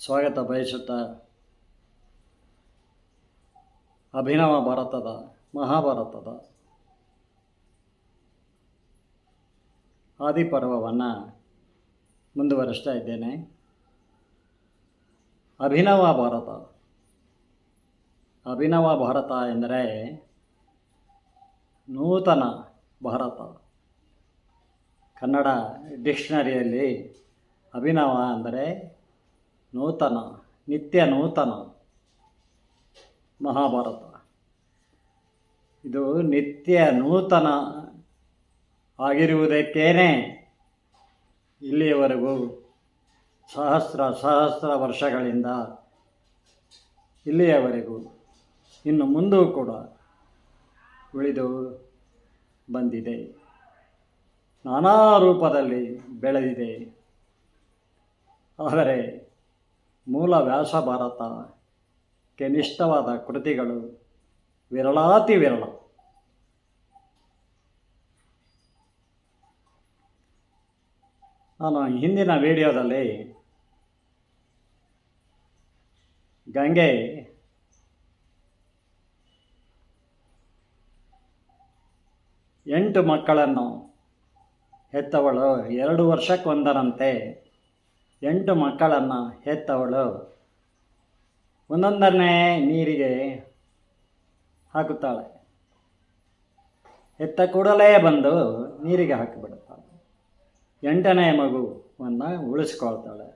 ಸ್ವಾಗತ ಬಯಸುತ್ತಾ ಅಭಿನವ ಭಾರತದ, ಮಹಾಭಾರತದ ಆದಿಪರ್ವವನ್ನು ಮುಂದುವರಿಸ್ತಾ ಇದ್ದೇನೆ. ಅಭಿನವ ಭಾರತ. ಅಭಿನವ ಭಾರತ ಎಂದರೆ ನೂತನ ಭಾರತ. ಕನ್ನಡ ಡಿಕ್ಷನರಿಯಲ್ಲಿ ಅಭಿನವ ಅಂದರೆ ನೂತನ, ನಿತ್ಯ ನೂತನ ಮಹಾಭಾರತ. ಇದು ನಿತ್ಯ ನೂತನ ಆಗಿರುವುದಕ್ಕೇನೆ ಇಲ್ಲಿಯವರೆಗೂ ಸಹಸ್ರ ಸಹಸ್ರ ವರ್ಷಗಳಿಂದ ಇಲ್ಲಿಯವರೆಗೂ ಇನ್ನು ಮುಂದೂ ಕೂಡ ಉಳಿದು ಬಂದಿದೆ. ನಾನಾ ರೂಪದಲ್ಲಿ ಬೆಳೆದಿದೆ. ಆದರೆ ಮೂಲ ವ್ಯಾಸ ಭಾರತ, ಕೆನಿಷ್ಠವಾದ ಕೃತಿಗಳು, ವಿರಳಾತಿ ವಿರಳ. ನಾನು ಹಿಂದಿನ ವಿಡಿಯೋದಲ್ಲಿ ಗಂಗೆ ಎಂಟು ಮಕ್ಕಳನ್ನು ಹೆತ್ತವಳು ಎರಡು ವರ್ಷಕ್ಕೊಂದರಂತೆ ಎಂಟು ಮಕ್ಕಳನ್ನು ಹೆತ್ತವಳು. ಒಂದೊಂದನ್ನೇ ನೀರಿಗೆ ಹಾಕುತ್ತಾಳೆ. ಹೆತ್ತ ಕೂಡಲೇ ಬಂದು ನೀರಿಗೆ ಹಾಕಿಬಿಡುತ್ತಾಳೆ. ಎಂಟನೇ ಮಗುವನ್ನು ಉಳಿಸ್ಕೊಳ್ತಾಳೆ.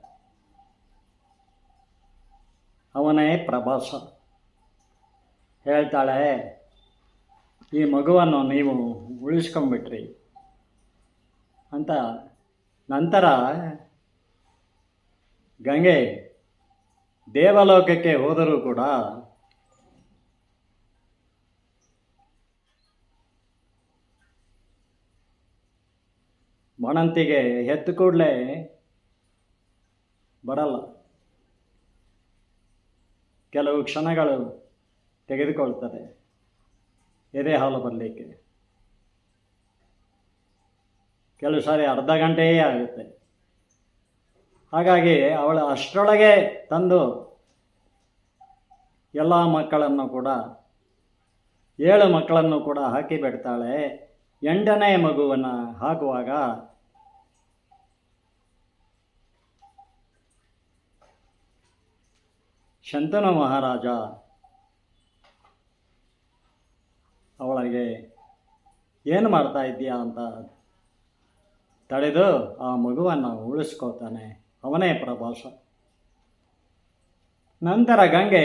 ಅವನೇ ಪ್ರಭಾಸ. ಹೇಳ್ತಾಳೆ, ಈ ಮಗುವನ್ನು ನೀವು ಉಳಿಸ್ಕೊಂಬಿಟ್ರಿ ಅಂತ ನಂತರ ಗಂಗೆ, ದೇವಲೋಕಕ್ಕೆ ಹೋದರೂ ಕೂಡ ಮಣಂತಿಗೆ ಹೆತ್ತು ಕೂಡಲೇ ಬರಲ್ಲ. ಕೆಲವು ಕ್ಷಣಗಳು ತೆಗೆದುಕೊಳ್ತದೆ. ಎದೆ ಹಾಲು ಬರಲಿಕ್ಕೆ. ಕೆಲವು ಸಾರಿ ಅರ್ಧ ಗಂಟೆಯೇ ಆಗುತ್ತೆ. ಹಾಗಾಗಿ ಅವಳು ಅಷ್ಟರೊಳಗೆ ತಂದು ಎಲ್ಲ ಮಕ್ಕಳನ್ನು ಕೂಡ, ಏಳು ಮಕ್ಕಳನ್ನು ಕೂಡ ಹಾಕಿ ಬಿಡ್ತಾಳೆ. ಎಂಟನೇ ಮಗುವನ್ನು ಹಾಕುವಾಗ ಶಂತನು ಮಹಾರಾಜ ಅವಳಿಗೆ, ಏನು ಮಾಡ್ತಾ ಇದ್ದೀಯಾ? ಅಂತ ತಡೆದು ಆ ಮಗುವನ್ನು ಉಳಿಸ್ಕೋತಾನೆ. ಅವನೇ ಪ್ರಭಾಸ. ನಂತರ ಗಂಗೆ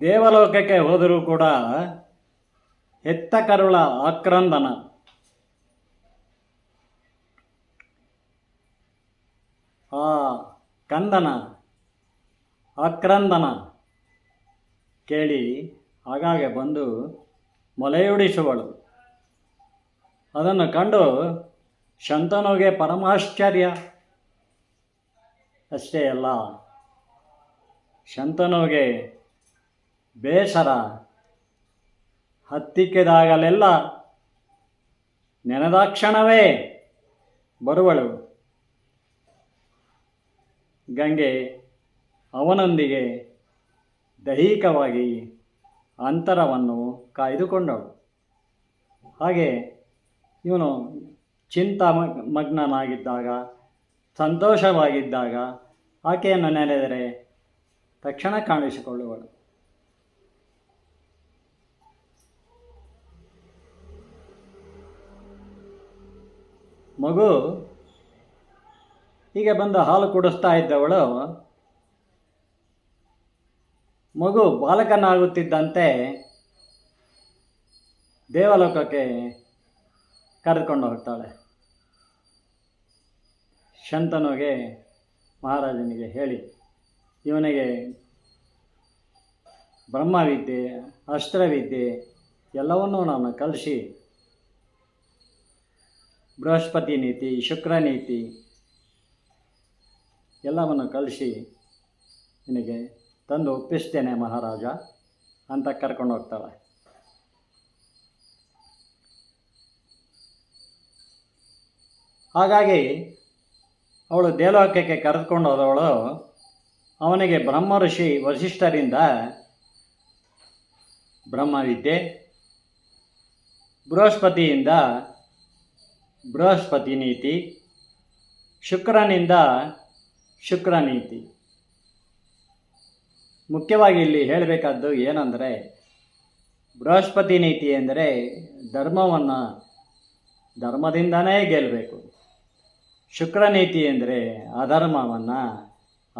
ದೇವಲೋಕಕ್ಕೆ ಹೋದರೂ ಕೂಡ ಹೆತ್ತ ಕರುಳ ಆಕ್ರಂದನ. ಆ ಕಂದನ ಆಕ್ರಂದನ ಕೇಳಿ ಆಗಾಗ ಬಂದು ಮೊಲೆಯುಡಿಸುವಳು. ಅದನ್ನು ಕಂಡು ಶಂತನುಗೆ ಪರಮಾಶ್ಚರ್ಯ. ಅಷ್ಟೇ ಅಲ್ಲ. ಶಂತನುಗೆ ಬೇಸರ. ಹತ್ತಿಕ್ಕಿದಾಗಲೆಲ್ಲ ನೆನೆದಾಕ್ಷಣವೇ ಬರುವಳು. ಗಂಗೆ ಅವನೊಂದಿಗೆ ದೈಹಿಕವಾಗಿ ಅಂತರವನ್ನು ಕಾಯ್ದುಕೊಂಡಳು. ಹಾಗೆ ಇವನು ಚಿಂತಾ ಮಗ್ನನಾಗಿದ್ದಾಗ, ಸಂತೋಷವಾಗಿದ್ದಾಗ ಆಕೆಯನ್ನು ನೆನೆದರೆ ತಕ್ಷಣ ಕಾಣಿಸಿಕೊಳ್ಳುವಳು. ಮಗು, ಹೀಗೆ ಬಂದು ಹಾಲು ಕುಡಿಸ್ತಾ ಇದ್ದವಳು. ಮಗು ಬಾಲಕನಾಗುತ್ತಿದ್ದಂತೆ ದೇವಲೋಕಕ್ಕೆ ಕರೆದುಕೊಂಡು ಹೋಗ್ತಾಳೆ. ಶಂತನುಗೆ ಮಹಾರಾಜನಿಗೆ ಹೇಳಿ, ಇವನಿಗೆ ಬ್ರಹ್ಮವಿದ್ಯೆ, ಅಸ್ತ್ರವಿದ್ಯೆ ಎಲ್ಲವನ್ನೂ ನಾನು ಕಲಿಸಿ, ಬೃಹಸ್ಪತಿ ನೀತಿ, ಶುಕ್ರ ನೀತಿ ಎಲ್ಲವನ್ನು ಕಲಿಸಿ ನಿನಗೆ ತಂದು ಒಪ್ಪಿಸ್ತೇನೆ ಮಹಾರಾಜ, ಅಂತ ಕರ್ಕೊಂಡು ಹೋಗ್ತಾಳೆ. ಹಾಗಾಗಿ ಅವಳು ದೇವಲೋಕಕ್ಕೆ ಕರೆದುಕೊಂಡು ಹೋದವಳು, ಅವನಿಗೆ ಬ್ರಹ್ಮ ಋಷಿ ವಸಿಷ್ಠರಿಂದ ಬ್ರಹ್ಮವಿದ್ಯೆ, ಬೃಹಸ್ಪತಿಯಿಂದ ಬೃಹಸ್ಪತಿ ನೀತಿ ಶುಕ್ರನಿಂದ ಶುಕ್ರ ನೀತಿ ಮುಖ್ಯವಾಗಿ ಇಲ್ಲಿ ಹೇಳಬೇಕಾದ್ದು ಏನಂದರೆ ಬೃಹಸ್ಪತಿ ನೀತಿ ಎಂದರೆ ಧರ್ಮವನ್ನು ಧರ್ಮದಿಂದನೇ ಗೆಲ್ಲಬೇಕು. ಶುಕ್ರ ನೀತಿ ಎಂದರೆ ಅಧರ್ಮವನ್ನು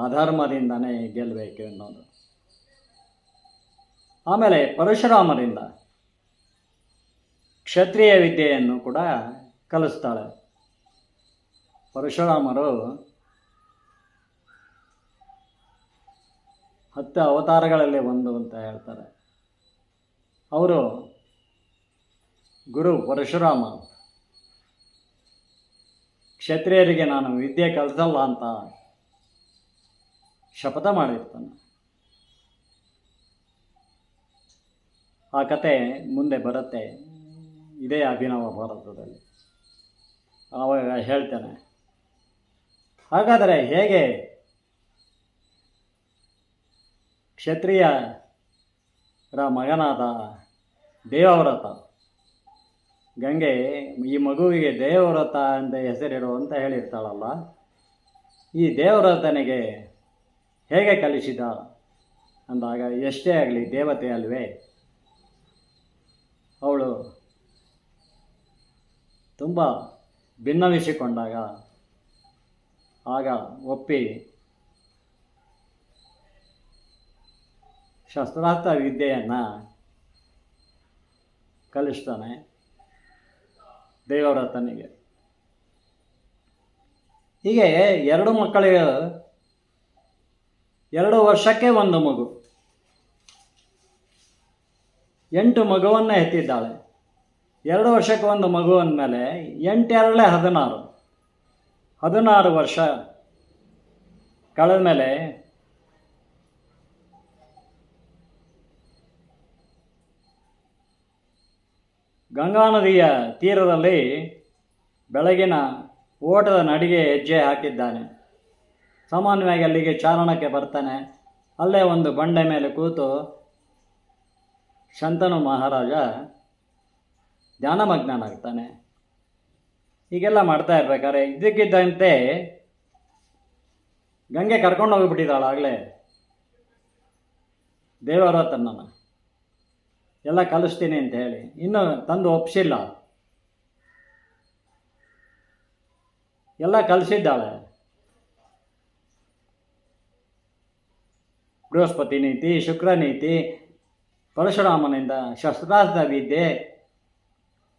ಅಧರ್ಮದಿಂದನೇ ಗೆಲ್ಲಬೇಕು ಅನ್ನೋದು ಆಮೇಲೆ ಪರಶುರಾಮರಿಂದ ಕ್ಷತ್ರಿಯ ವಿದ್ಯೆಯನ್ನು ಕೂಡ ಕಲಿಸ್ತಾಳೆ. ಪರಶುರಾಮರು ಹತ್ತು ಅವತಾರಗಳಲ್ಲಿ ಒಂದು ಅಂತ ಹೇಳ್ತಾರೆ. ಅವರು ಗುರು ಪರಶುರಾಮ. ಕ್ಷತ್ರಿಯರಿಗೆ ನಾನು ವಿದ್ಯೆ ಕಲಿಸಲ್ಲ ಅಂತ ಶಪಥ ಮಾಡಿರ್ತಾನೆ. ಆ ಕತೆ ಮುಂದೆ ಬರುತ್ತೆ. ಇದೇ ಅಭಿನವ ಭಾರತದಲ್ಲಿ. ಆವಾಗ ಹೇಳ್ತೇನೆ. ಹಾಗಾದರೆ ಹೇಗೆ ಕ್ಷತ್ರಿಯರ ಮಗನಾದ ದೇವವ್ರತ ಗಂಗೆ, ಈ ಮಗುವಿಗೆ ದೇವವ್ರತ ಅಂತ ಹೆಸರಿಡು ಅಂತ ಹೇಳಿರ್ತಾಳಲ್ಲ. ಈ ದೇವವ್ರತನಿಗೆ ಹೇಗೆ ಕಲಿಸಿದ? ಅಂದಾಗ, ಎಷ್ಟೇ ಆಗಲಿ ದೇವತೆ ಅಲ್ವೇ. ಅವಳು ತುಂಬ ಭಿನ್ನವಿಸಿಕೊಂಡಾಗ ಆಗ ಒಪ್ಪಿ ಶಸ್ತ್ರಾಸ್ತ್ರ ವಿದ್ಯೆಯನ್ನು ಕಲಿಸ್ತಾನೆ. ದೇವವ್ರತನಿಗೆ ಹೀಗೆ ಎರಡು ಮಕ್ಕಳಿಗೆ ಎರಡು ವರ್ಷಕ್ಕೆ ಒಂದು ಮಗು. ಎಂಟು ಮಗುವನ್ನು ಎತ್ತಿದ್ದಾಳೆ. ಎರಡು ವರ್ಷಕ್ಕೆ ಒಂದು ಮಗು ಅಂದಮೇಲೆ ಎಂಟೆರಡೇ ಹದಿನಾರು. ಹದಿನಾರು ವರ್ಷ ಕಳೆದ ಮೇಲೆ ಗಂಗಾ ನದಿಯ ತೀರದಲ್ಲಿ ಬೆಳಗಿನ ಓಟದ ನಡಿಗೆ ಹೆಜ್ಜೆ ಹಾಕಿದ್ದಾನೆ. ಸಾಮಾನ್ಯವಾಗಿ ಅಲ್ಲಿಗೆ ಚಾರಣಕ್ಕೆ ಬರ್ತಾನೆ. ಅಲ್ಲೇ ಒಂದು ಬಂಡೆ ಮೇಲೆ ಕೂತು ಶಂತನು ಮಹಾರಾಜ ಧ್ಯಾನಮಗ್ನಾಗ್ತಾನೆ ಹೀಗೆಲ್ಲ ಮಾಡ್ತಾ ಇರ್ಬೇಕಾದ್ರೆ ಇದ್ದಕ್ಕಿದ್ದಂತೆ ಗಂಗೆ ಕರ್ಕೊಂಡು ಹೋಗಿಬಿಟ್ಟಿದ್ದಾಳಾಗಲೇ. ದೇವರ ದೇವರತನನ್ನು ಎಲ್ಲ ಕಲಿಸ್ತೀನಿ ಅಂತ ಹೇಳಿ. ಇನ್ನೂ ತಂದು ಒಪ್ಸಿಲ್ಲ. ಎಲ್ಲ ಕಲಿಸಿದ್ದಾಳೆ. ಬೃಹಸ್ಪತಿ ನೀತಿ, ಶುಕ್ರ ನೀತಿ, ಪರಶುರಾಮನಿಂದ ಶಸ್ತ್ರಾಸ್ತ್ರ ವಿದ್ಯೆ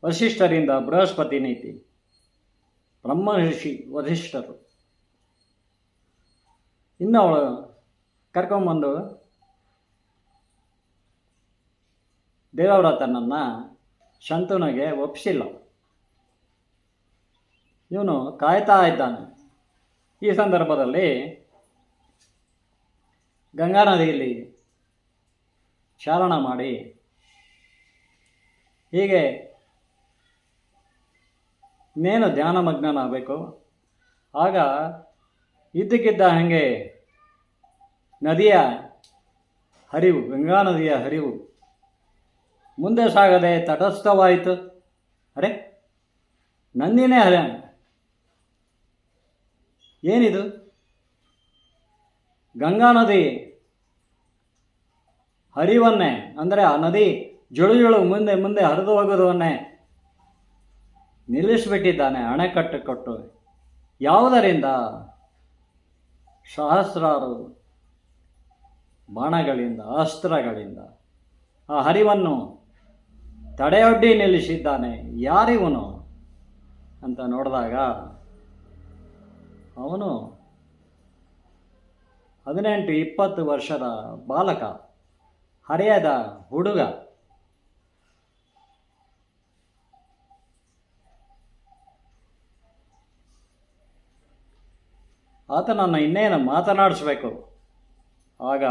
ವಶಿಷ್ಠರಿಂದ ಬೃಹಸ್ಪತಿ ನೀತಿ. ಬ್ರಹ್ಮ ಋಷಿ ವಸಿಷ್ಠರು. ಇನ್ನು ಅವಳು ಕರ್ಕೊಂಬಂದು ದೇವವ್ರತನನ್ನು ಶಂತನುಗೆ ಒಪ್ಪಿಸಿಲ್ಲ ಇವನು ಕಾಯ್ತಾ ಇದ್ದಾನೆ. ಈ ಸಂದರ್ಭದಲ್ಲಿ ಗಂಗಾ ನದಿಯಲ್ಲಿ ಚಾರಣ ಮಾಡಿ ಹೀಗೆ ಇನ್ನೇನು ಧ್ಯಾನಮಗ್ನನಾಗಬೇಕು. ಆಗ ಇದ್ದಕ್ಕಿದ್ದ ಹಾಗೆ ನದಿಯ ಹರಿವು, ಗಂಗಾ ನದಿಯ ಹರಿವು ಮುಂದೆ ಸಾಗದೆ ತಟಸ್ಥವಾಯಿತು. ಅರೆ, ನಂದಿನೇ ಹರ. ಏನಿದು? ಗಂಗಾ ನದಿ. ಹರಿವನ್ನೇ, ಅಂದರೆ ಆ ನದಿ ಜುಳು ಜುಳು ಮುಂದೆ ಮುಂದೆ ಹರಿದು ಹೋಗೋದವನ್ನೇ ನಿಲ್ಲಿಸಿಬಿಟ್ಟಿದ್ದಾನೆ, ಅಣೆಕಟ್ಟು ಕೊಟ್ಟು. ಯಾವುದರಿಂದ? ಸಹಸ್ರಾರು ಬಾಣಗಳಿಂದ, ಅಸ್ತ್ರಗಳಿಂದ. ಆ ಹರಿವನ್ನು ತಡೆಯೊಡ್ಡಿ ನಿಲ್ಲಿಸಿದ್ದಾನೆ. ಯಾರಿವನು? ಅಂತ ನೋಡಿದಾಗ ಅವನು ಹದಿನೆಂಟು ಇಪ್ಪತ್ತು ವರ್ಷದ ಬಾಲಕ, ಹರಿಯದ ಹುಡುಗ. ಆತನನ್ನು ಇನ್ನೇನು ಮಾತನಾಡಿಸ್ಬೇಕು? ಆಗ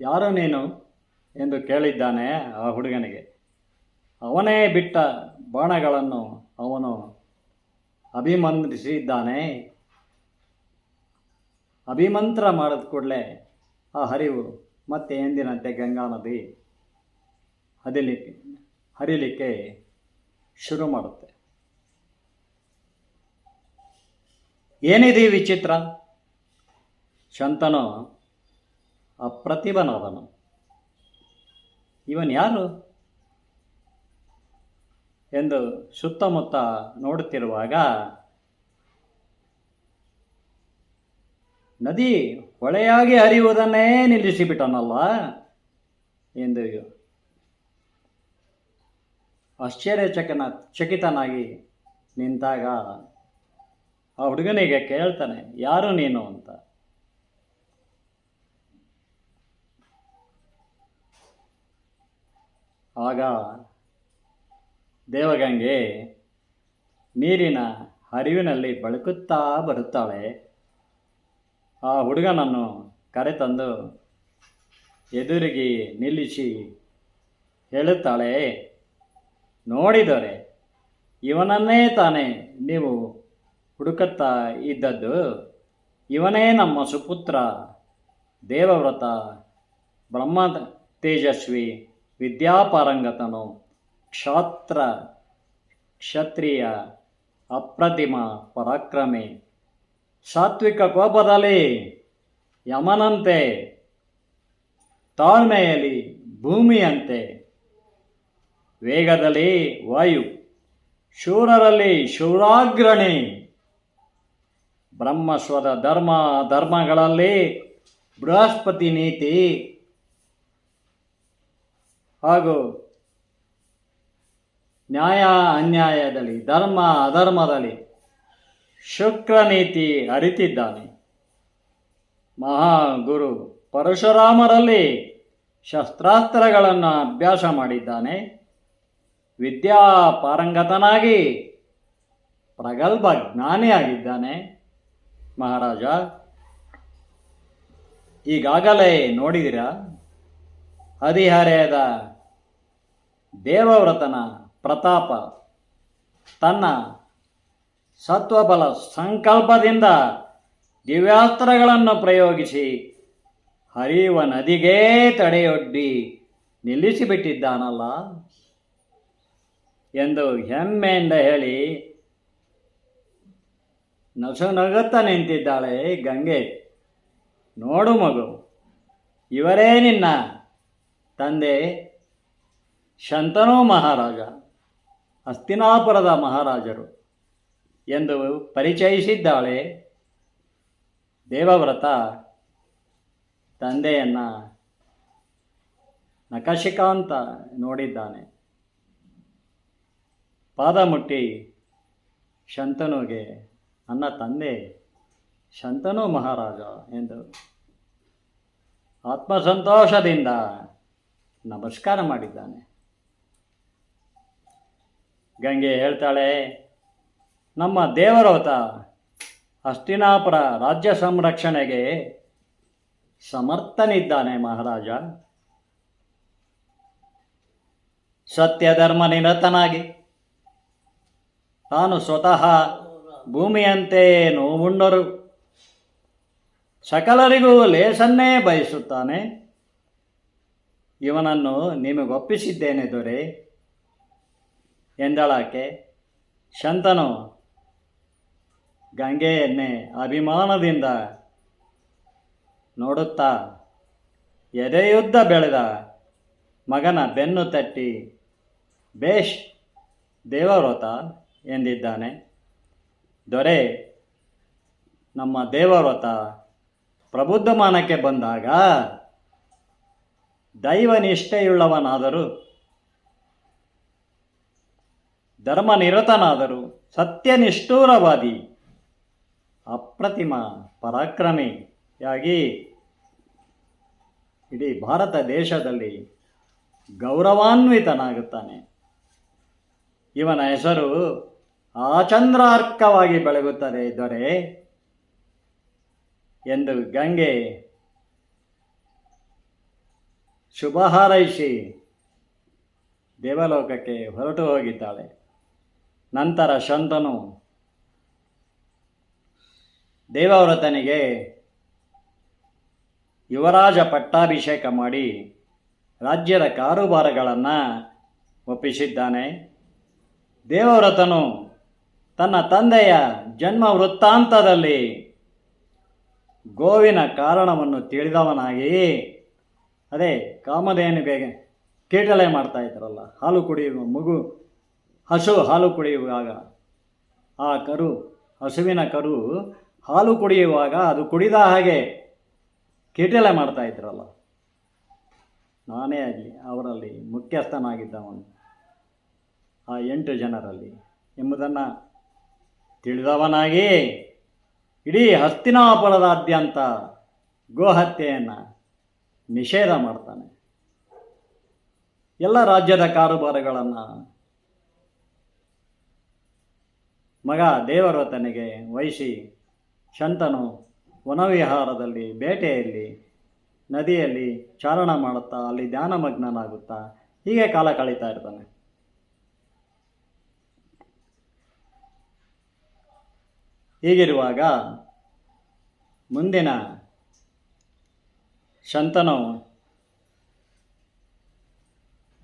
ಯಾರು ನೀನು ಎಂದು ಕೇಳಿದ್ದಾನೆ ಆ ಹುಡುಗನಿಗೆ. ಅವನೇ ಬಿಟ್ಟ ಬಾಣಗಳನ್ನು ಅವನು ಅಭಿಮಂತ್ರಿಸಿದ್ದಾನೆ. ಅಭಿಮಂತ್ರ ಮಾಡಿದ ಕೂಡಲೇ ಆ ಹರಿವು ಮತ್ತೆ ಎಂದಿನಂತೆ ಗಂಗಾ ನದಿ ಹದಿಲಿಕ್ಕೆ, ಹರಿಲಿಕ್ಕೆ ಶುರು ಮಾಡುತ್ತೆ. ಏನಿದೆ ವಿಚಿತ್ರ? ಶಂತನು ಅಪ್ರತಿಭನಾದನು. ಇವನ್ ಯಾರು ಎಂದು ಸುತ್ತಮುತ್ತ ನೋಡುತ್ತಿರುವಾಗ, ನದಿ ಹೊಳೆಯಾಗಿ ಹರಿಯುವುದನ್ನೇ ನಿಲ್ಲಿಸಿಬಿಟ್ಟನಲ್ಲ ಎಂದು ಆಶ್ಚರ್ಯಚಕನ, ಚಕಿತನಾಗಿ ನಿಂತಾಗ ಆ ಹುಡುಗನಿಗೆ ಕೇಳ್ತಾನೆ, ಯಾರು ನೀನು? ಅಂತ. ಆಗ ದೇವಗಂಗೆ ನೀರಿನ ಹರಿವಿನಲ್ಲಿ ಬಳುಕುತ್ತಾ ಬರುತ್ತಾಳೆ. ಆ ಹುಡುಗನನ್ನು ಕರೆತಂದು ಎದುರಿಗೆ ನಿಲ್ಲಿಸಿ ಹೇಳುತ್ತಾಳೆ ನೋಡಿದರೆ ಇವನನ್ನೇ ತಾನೇ ನೀವು ಹುಡುಕುತ್ತಾ ಇದ್ದದ್ದು. ಇವನೇ ನಮ್ಮ ಸುಪುತ್ರ, ದೇವವ್ರತ, ಬ್ರಹ್ಮ ತೇಜಸ್ವಿ. ವಿದ್ಯಾಪಾರಂಗತನು, ಕ್ಷಾತ್ರ, ಕ್ಷತ್ರಿಯ, ಅಪ್ರತಿಮ, ಪರಾಕ್ರಮಿ, ಸಾತ್ವಿಕ ಕೋಪದಲ್ಲಿ ಯಮನಂತೆ, ತಾಳ್ಮೆಯಲ್ಲಿ ಭೂಮಿಯಂತೆ, ವೇಗದಲ್ಲಿ ವಾಯು, ಶೂರರಲ್ಲಿ ಶೂರಾಗ್ರಣಿ, ಬ್ರಹ್ಮಸ್ವದ ಧರ್ಮ, ಧರ್ಮಗಳಲ್ಲಿ ಬೃಹಸ್ಪತಿ ನೀತಿ ಹಾಗೂ ನ್ಯಾಯ ಅನ್ಯಾಯದಲ್ಲಿ, ಧರ್ಮ ಅಧರ್ಮದಲ್ಲಿ ಶುಕ್ರ ನೀತಿ ಅರಿತಿದ್ದಾನೆ. ಮಹಾಗುರು ಪರಶುರಾಮರಲ್ಲಿ ಶಸ್ತ್ರಾಸ್ತ್ರಗಳನ್ನು ಅಭ್ಯಾಸ ಮಾಡಿದ್ದಾನೆ. ವಿದ್ಯಾ ಪಾರಂಗತನಾಗಿ ಪ್ರಗಲ್ಭ ಜ್ಞಾನಿಯಾಗಿದ್ದಾನೆ ಮಹಾರಾಜ, ಈಗಾಗಲೇ ನೋಡಿದಿರ? ಹದಿಹರೆಯದ ದೇವವ್ರತನ ಪ್ರತಾಪ, ತನ್ನ ಸತ್ವಬಲ ಸಂಕಲ್ಪದಿಂದ ದಿವ್ಯಾಸ್ತ್ರಗಳನ್ನು ಪ್ರಯೋಗಿಸಿ ಹರಿಯುವ ನದಿಗೆ ತಡೆಯೊಡ್ಡಿ ನಿಲ್ಲಿಸಿಬಿಟ್ಟಿದ್ದಾನಲ್ಲ ಎಂದು ಹೆಮ್ಮೆಯಿಂದ ಹೇಳಿ ನಸು ನಗುತ್ತ ನಿಂತಿದ್ದಾಳೆ ಗಂಗೆ. ನೋಡು ಮಗು, ಇವರೇ ನಿನ್ನ ತಂದೆ. ಶಂತನು ಮಹಾರಾಜ ಹಸ್ತಿನಾಪುರದ ಮಹಾರಾಜರು ಎಂದು ಪರಿಚಯಿಸಿದ್ದಾಳೆ ದೇವವ್ರತ ತಂದೆಯನ್ನು ನಕಶಿಕಾಂತ ನೋಡಿದ್ದಾನೆ. ಪಾದ ಮುಟ್ಟಿ ಶಂತನುಗೆ, ನನ್ನ ತಂದೆ ಶಂತನು ಮಹಾರಾಜ ಎಂದು ಆತ್ಮಸಂತೋಷದಿಂದ ನಮಸ್ಕಾರ ಮಾಡಿದ್ದಾನೆ. ಗಂಗೆ ಹೇಳ್ತಾಳೆ, ನಮ್ಮ ದೇವರವತ ಹಸ್ತಿನಾಪುರ ರಾಜ್ಯ ಸಂರಕ್ಷಣೆಗೆ ಸಮರ್ಥನಿದ್ದಾನೆ ಮಹಾರಾಜ. ಸತ್ಯಧರ್ಮ ನಿರತನಾಗಿ ತಾನು ಸ್ವತಃ ಭೂಮಿಯಂತೆ ನೋವುಂಡರು. ಸಕಲರಿಗೂ ಲೇಸನ್ನೇ ಬಯಸುತ್ತಾನೆ. ಇವನನ್ನು ನಿಮಗೊಪ್ಪಿಸಿದ್ದೇನೆ ದೊರೆ. ಎಂದಳಾಕೆ ಶಂತನು ಗಂಗೆಯನ್ನೇ ಅಭಿಮಾನದಿಂದ ನೋಡುತ್ತಾ ಎದೆಯುದ್ದ ಬೆಳೆದ ಮಗನ ಬೆನ್ನು ತಟ್ಟಿ, ಬೇಷ್, ದೇವವ್ರತ ಎಂದಿದ್ದಾನೆ. ದೊರೆ, ನಮ್ಮ ದೇವವ್ರತ ಪ್ರಬುದ್ಧಮಾನಕ್ಕೆ ಬಂದಾಗ ದೈವ ಧರ್ಮನಿರತನಾದರು ಸತ್ಯನಿಷ್ಠೂರವಾದಿ. ಅಪ್ರತಿಮ ಪರಾಕ್ರಮಿಯಾಗಿ ಇಡೀ ಭಾರತ ದೇಶದಲ್ಲಿ ಗೌರವಾನ್ವಿತನಾಗುತ್ತಾನೆ. ಇವನ ಹೆಸರು ಆಚಂದ್ರಾರ್ಕವಾಗಿ ಬೆಳಗುತ್ತದೆ ದೊರೆ ಎಂದು ಗಂಗೆ ಶುಭ ಹಾರೈಸಿ ದೇವಲೋಕಕ್ಕೆ ಹೊರಟು ಹೋಗಿದ್ದಾಳೆ. ನಂತರ ಶಂತನು ದೇವವ್ರತನಿಗೆ ಯುವರಾಜ ಪಟ್ಟಾಭಿಷೇಕ ಮಾಡಿ ರಾಜ್ಯದ ಕಾರುಬಾರಗಳನ್ನು ಒಪ್ಪಿಸಿದ್ದಾನೆ. ದೇವವ್ರತನು ತನ್ನ ತಂದೆಯ ಜನ್ಮ ವೃತ್ತಾಂತದಲ್ಲಿ ಗೋವಿನ ಕಾರಣವನ್ನು ತಿಳಿದವನಾಗಿ ಅದೇ ಕಾಮಧೇನುಗೆ ಕೀಟಲೆ ಮಾಡ್ತಾ ಇದ್ರಲ್ಲ, ಹಾಲು ಕುಡಿಯುವ ಮಗು ಹಸು ಹಾಲು ಕುಡಿಯುವಾಗ. ಆ ಕರು, ಹಸುವಿನ ಕರು ಹಾಲು ಕುಡಿಯುವಾಗ ಅದು ಕುಡಿದ ಹಾಗೆ ಕೆಟಲೆ ಮಾಡ್ತಾ ಇದ್ರಲ್ಲ. ನಾನೇ ಆಗಲಿ, ಅವರಲ್ಲಿ ಮುಖ್ಯಸ್ಥನಾಗಿದ್ದವನು. ಆ ಎಂಟು ಜನರಲ್ಲಿ ಎಂಬುದನ್ನು ತಿಳಿದವನಾಗಿ ಇಡೀ ಹಸ್ತಿನಾಪುರದಾದ್ಯಂತ ಗೋಹತ್ಯೆಯನ್ನು ನಿಷೇಧ ಮಾಡ್ತಾನೆ. ಎಲ್ಲ ರಾಜ್ಯದ ಕಾರುಬಾರುಗಳನ್ನು ಮಗ ದೇವರತನಿಗೆ ವಹಿಸಿ ಶಂತನು ವನವಿಹಾರದಲ್ಲಿ ಬೇಟೆಯಲ್ಲಿ, ನದಿಯಲ್ಲಿ ಚಾರಣ ಮಾಡುತ್ತಾ ಅಲ್ಲಿ ಧ್ಯಾನಮಗ್ನನಾಗುತ್ತಾ ಹೀಗೆ ಕಾಲ ಕಳೀತಾ ಇರ್ತಾನೆ. ಹೀಗಿರುವಾಗ ಮುಂದಿನ ಶಂತನು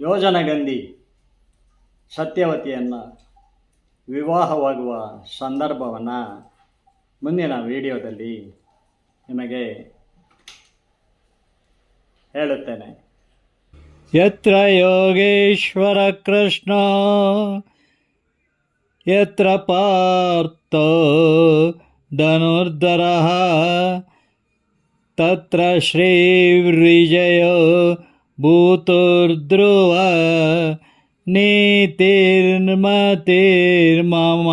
ಯೋಜನಗಂಧಿ ಸತ್ಯವತಿಯನ್ನು ವಿವಾಹವಾಗುವ ಸಂದರ್ಭವನ್ನು ಮುಂದಿನ ವಿಡಿಯೋದಲ್ಲಿ ನಿಮಗೆ ಹೇಳುತ್ತೇನೆ. ಯತ್ರ ಯೋಗೇಶ್ವರ ಕೃಷ್ಣ, ಯತ್ರ ಪಾರ್ಥ ಧನುರ್ಧರ, ತತ್ರ ಶ್ರೀವಿಜಯೋ ಭೂತುರ್ಧ್ರುವ ને તેરમાં તેરમાં